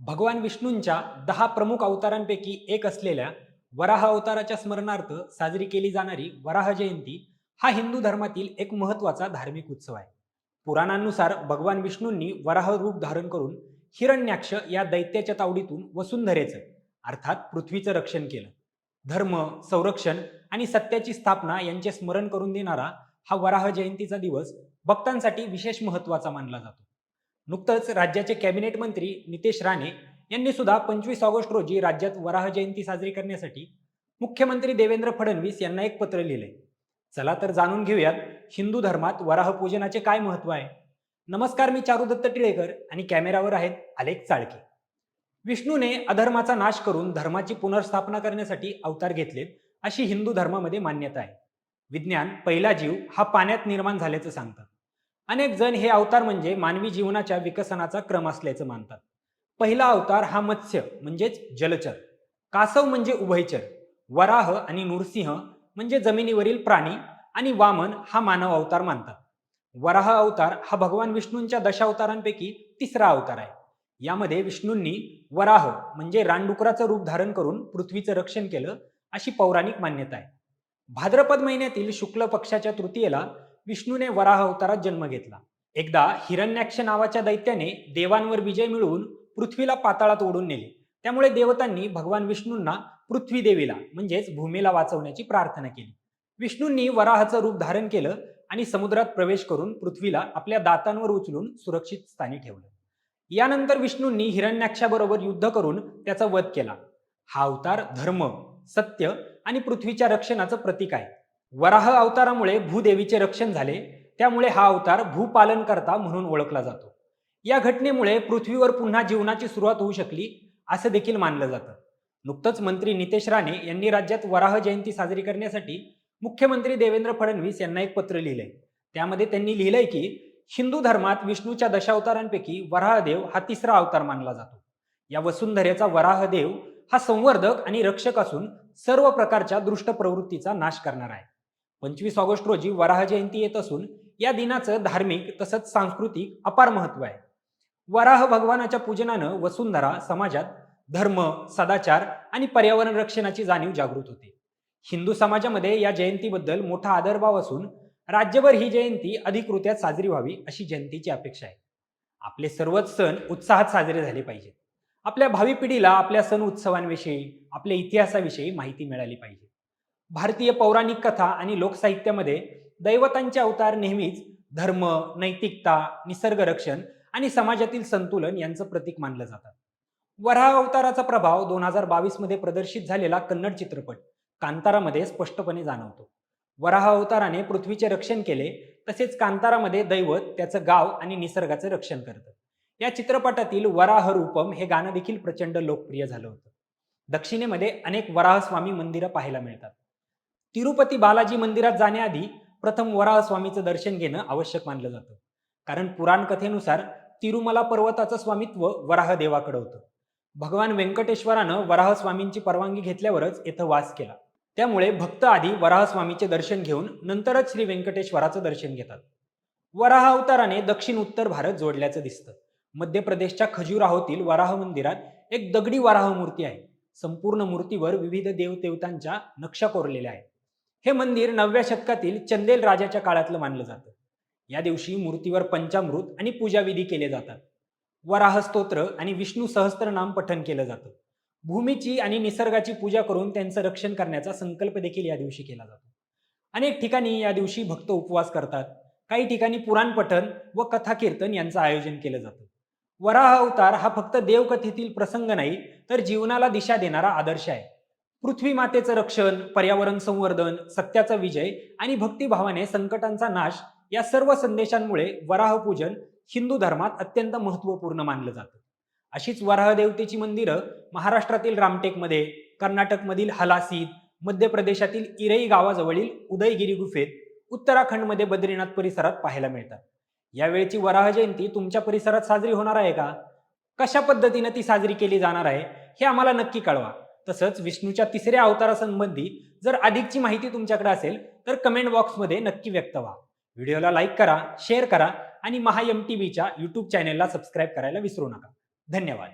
भगवान विष्णूंच्या दहा प्रमुख अवतारांपैकी एक असलेल्या वराह अवताराच्या स्मरणार्थ साजरी केली जाणारी वराह जयंती हा हिंदू धर्मातील एक महत्त्वाचा धार्मिक उत्सव आहे. पुराणांनुसार भगवान विष्णूंनी वराह रूप धारण करून हिरण्याक्ष या दैत्याच्या तावडीतून वसुंधरेचं अर्थात पृथ्वीचं रक्षण केलं. धर्म संरक्षण आणि सत्याची स्थापना यांचे स्मरण करून देणारा हा वराह जयंतीचा दिवस भक्तांसाठी विशेष महत्त्वाचा मानला जातो. नुकतंच राज्याचे कॅबिनेट मंत्री नितेश राणे यांनी सुद्धा पंचवीस ऑगस्ट रोजी राज्यात वराह जयंती साजरी करण्यासाठी मुख्यमंत्री देवेंद्र फडणवीस यांना एक पत्र लिहिलंय चला तर जाणून घेऊयात हिंदू धर्मात वराह पूजनाचे काय महत्त्व आहे. नमस्कार मी चारुदत्त टिळेकर आणि कॅमेरावर आहेत आलेख चाळके. विष्णूने अधर्माचा नाश करून धर्माची पुनर्स्थापना करण्यासाठी अवतार घेतलेत अशी हिंदू धर्मामध्ये मान्यता आहे. विज्ञान पहिला जीव हा पाण्यात निर्माण झाल्याचं सांगतात अनेक जण हे अवतार म्हणजे मानवी जीवनाच्या विकसनाचा क्रम असल्याचं मानतात. पहिला अवतार हा मत्स्य म्हणजेच जलचर. कासव म्हणजे उभयचर. वराह आणि नृसिंह म्हणजे जमिनीवरील प्राणी आणि वामन हा मानव अवतार मानतात. वराह अवतार हा भगवान विष्णूंच्या दशावतारांपैकी तिसरा अवतार आहे. यामध्ये विष्णूंनी वराह म्हणजे रानडुकराचं रूप धारण करून पृथ्वीचं रक्षण केलं अशी पौराणिक मान्यता आहे. भाद्रपद महिन्यातील शुक्ल पक्षाच्या तृतीयेला विष्णूने वराह अवतारात जन्म घेतला. एकदा हिरण्याक्ष नावाच्या दैत्याने देवांवर विजय मिळवून पृथ्वीला पाताळात ओढून नेले. त्यामुळे देवतांनी भगवान विष्णूंना पृथ्वी देवीला म्हणजेच भूमीला वाचवण्याची प्रार्थना केली. विष्णूंनी वराहाचं रूप धारण केलं आणि समुद्रात प्रवेश करून पृथ्वीला आपल्या दातांवर उचलून सुरक्षित स्थानी ठेवलं. यानंतर विष्णूंनी हिरण्याक्षाबरोबर युद्ध करून त्याचा वध केला. हा अवतार धर्म सत्य आणि पृथ्वीच्या रक्षणाचं प्रतीक आहे. वराह अवतारामुळे भूदेवीचे रक्षण झाले त्यामुळे हा अवतार भूपालनकर्ता म्हणून ओळखला जातो. या घटनेमुळे पृथ्वीवर पुन्हा जीवनाची सुरुवात होऊ शकली असं देखील मानलं जातं. नुकतंच मंत्री नितेश राणे यांनी राज्यात वराह जयंती साजरी करण्यासाठी मुख्यमंत्री देवेंद्र फडणवीस यांना एक पत्र लिहिलंय. त्यामध्ये त्यांनी लिहिलंय की हिंदू धर्मात विष्णूच्या दशावतारांपैकी वराहदेव हा तिसरा अवतार मानला जातो. या वसुंधरेचा वराहदेव हा संवर्धक आणि रक्षक असून सर्व प्रकारच्या दृष्ट प्रवृत्तीचा नाश करणार आहे. पंचवीस ऑगस्ट रोजी वराह जयंती येत असून या दिनाचं धार्मिक तसंच सांस्कृतिक अपार महत्त्व आहे. वराह भगवानाच्या पूजनानं वसुंधरा समाजात धर्म सदाचार आणि पर्यावरण रक्षणाची जाणीव जागृत होते. हिंदू समाजामध्ये या जयंतीबद्दल मोठा आदरभाव असून राज्यभर ही जयंती अधिकृत्यात साजरी व्हावी अशी जनतेची अपेक्षा आहे. आपले सर्वच सण उत्साहात साजरे झाले पाहिजेत. आपल्या भावी पिढीला आपल्या सण उत्सवांविषयी आपल्या इतिहासाविषयी माहिती मिळाली पाहिजे. भारतीय पौराणिक कथा आणि लोकसाहित्यामध्ये दैवतांचे अवतार नेहमीच धर्म नैतिकता निसर्ग रक्षण आणि समाजातील संतुलन यांचं प्रतीक मानलं जातं. वराह अवताराचा प्रभाव दोन हजार बावीसमध्ये प्रदर्शित झालेला कन्नड चित्रपट कांतारामध्ये स्पष्टपणे जाणवतो. वराह अवताराने पृथ्वीचे रक्षण केले तसेच कांतारामध्ये दैवत त्याचं गाव आणि निसर्गाचं रक्षण करतं. या चित्रपटातील वराह रूपम हे गाणं देखील प्रचंड लोकप्रिय झालं होतं. दक्षिणेमध्ये अनेक वराहस्वामी मंदिरं पाहायला मिळतात. तिरुपती बालाजी मंदिरात जाण्याआधी प्रथम वराहस्वामीचं दर्शन घेणं आवश्यक मानलं जातं. कारण पुराण कथेनुसार तिरुमला पर्वताचं स्वामित्व वराह देवाकडे होतं. भगवान व्यंकटेश्वरानं वराहस्वामींची परवानगी घेतल्यावरच येथं वास केला. त्यामुळे भक्त आधी वराहस्वामीचे दर्शन घेऊन नंतरच श्री व्यंकटेश्वराचं दर्शन घेतात. वराह अवताराने दक्षिण उत्तर भारत जोडल्याचं दिसतं. मध्य प्रदेशच्या खजुराहोतील वराह मंदिरात एक दगडी वराह मूर्ती आहे. संपूर्ण मूर्तीवर विविध देवदेवतांच्या नक्षा कोरलेल्या आहेत. हे मंदिर नवव्या शतकातील चंदेल राजाच्या काळातलं मानलं जातं. या दिवशी मूर्तीवर पंचामृत आणि पूजाविधी केले जातात. वराह स्तोत्र आणि विष्णू सहस्त्रनाम पठण केलं जातं. भूमीची आणि निसर्गाची पूजा करून त्यांचं रक्षण करण्याचा संकल्प देखील या दिवशी केला जातो. अनेक ठिकाणी या दिवशी भक्त उपवास करतात. काही ठिकाणी पुराण पठण व कथा कीर्तन यांचं आयोजन केलं जातं. वराह अवतार हा फक्त देवकथेतील प्रसंग नाही तर जीवनाला दिशा देणारा आदर्श आहे. पृथ्वी मातेचं रक्षण पर्यावरण संवर्धन सत्याचा विजय आणि भक्तिभावाने संकटांचा नाश या सर्व संदेशांमुळे वराह पूजन हिंदू धर्मात अत्यंत महत्त्वपूर्ण मानलं जातं. अशीच वराह देवतेची मंदिरं महाराष्ट्रातील रामटेकमध्ये कर्नाटकमधील हलासीत मध्य प्रदेशातील इरई गावाजवळील उदयगिरी गुफेत उत्तराखंडमध्ये बद्रीनाथ परिसरात पाहायला मिळतात. यावेळची वराह जयंती तुमच्या परिसरात साजरी होणार आहे का? कशा पद्धतीनं ती साजरी केली जाणार आहे हे आम्हाला नक्की कळवा. तसंच विष्णूच्या तिसऱ्या अवतारासंबंधी जर अधिकची माहिती तुमच्याकडे असेल तर कमेंट बॉक्समध्ये नक्की व्यक्त व्हा. व्हिडिओला लाईक करा शेअर करा आणि महा एम टी व्हीच्या यूट्यूब चॅनेलला सबस्क्राईब करायला विसरू नका. धन्यवाद.